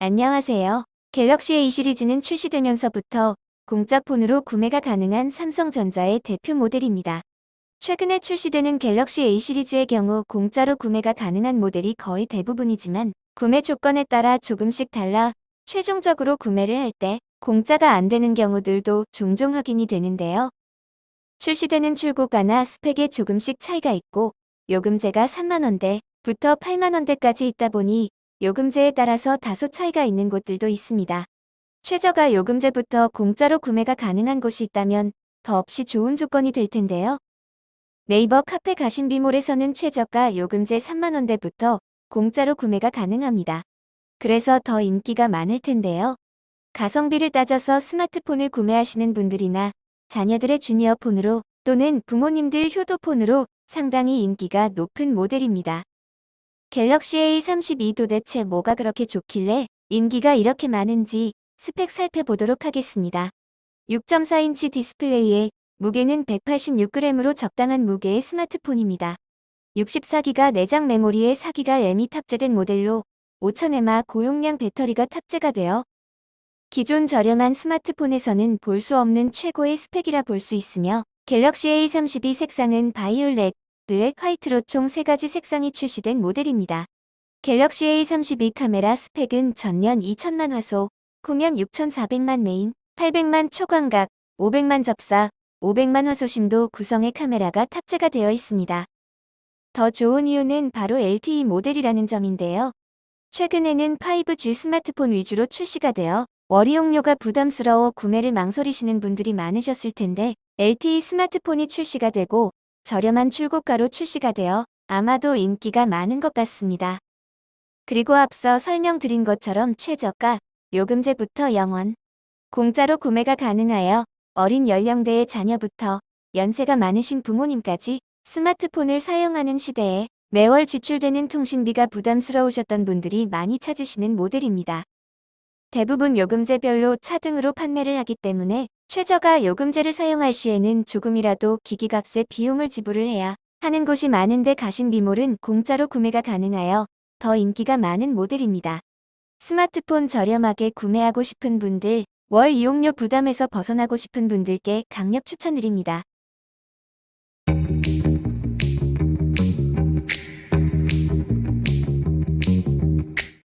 안녕하세요. 갤럭시 A 시리즈는 출시되면서부터 공짜 폰으로 구매가 가능한 삼성전자의 대표 모델입니다. 최근에 출시되는 갤럭시 A 시리즈의 경우 공짜로 구매가 가능한 모델이 거의 대부분이지만 구매 조건에 따라 조금씩 달라 최종적으로 구매를 할 때 공짜가 안 되는 경우들도 종종 확인이 되는데요. 출시되는 출고가나 스펙에 조금씩 차이가 있고 요금제가 3만원대부터 8만원대까지 있다 보니 요금제에 따라서 다소 차이가 있는 곳들도 있습니다. 최저가 요금제부터 공짜로 구매가 가능한 곳이 있다면 더없이 좋은 조건이 될 텐데요. 네이버 카페 가심비몰에서는 최저가 요금제 3만원대부터 공짜로 구매가 가능합니다. 그래서 더 인기가 많을 텐데요. 가성비를 따져서 스마트폰을 구매하시는 분들이나 자녀들의 주니어 폰으로 또는 부모님들 효도폰으로 상당히 인기가 높은 모델입니다. 갤럭시 A32 도대체 뭐가 그렇게 좋길래 인기가 이렇게 많은지 스펙 살펴보도록 하겠습니다. 6.4인치 디스플레이에 무게는 186g으로 적당한 무게의 스마트폰입니다. 64기가 내장 메모리에 4기가 램이 탑재된 모델로 5000mAh 고용량 배터리가 탑재가 되어 기존 저렴한 스마트폰에서는 볼 수 없는 최고의 스펙이라 볼 수 있으며 갤럭시 A32 색상은 바이올렛, 블랙, 화이트로 총 3가지 색상이 출시된 모델입니다. 갤럭시 A32 카메라 스펙은 전면 2000만 화소, 후면 6400만 메인, 800만 초광각, 500만 접사, 500만 화소심도 구성의 카메라가 탑재가 되어 있습니다. 더 좋은 이유는 바로 LTE 모델이라는 점인데요. 최근에는 5G 스마트폰 위주로 출시가 되어 월이용료가 부담스러워 구매를 망설이시는 분들이 많으셨을 텐데 LTE 스마트폰이 출시가 되고 저렴한 출고가로 출시가 되어 아마도 인기가 많은 것 같습니다. 그리고 앞서 설명드린 것처럼 최저가, 요금제부터 영원, 공짜로 구매가 가능하여 어린 연령대의 자녀부터 연세가 많으신 부모님까지 스마트폰을 사용하는 시대에 매월 지출되는 통신비가 부담스러우셨던 분들이 많이 찾으시는 모델입니다. 대부분 요금제별로 차등으로 판매를 하기 때문에 최저가 요금제를 사용할 시에는 조금이라도 기기값에 비용을 지불을 해야 하는 곳이 많은데 가신비몰은 공짜로 구매가 가능하여 더 인기가 많은 모델입니다. 스마트폰 저렴하게 구매하고 싶은 분들, 월 이용료 부담에서 벗어나고 싶은 분들께 강력 추천드립니다.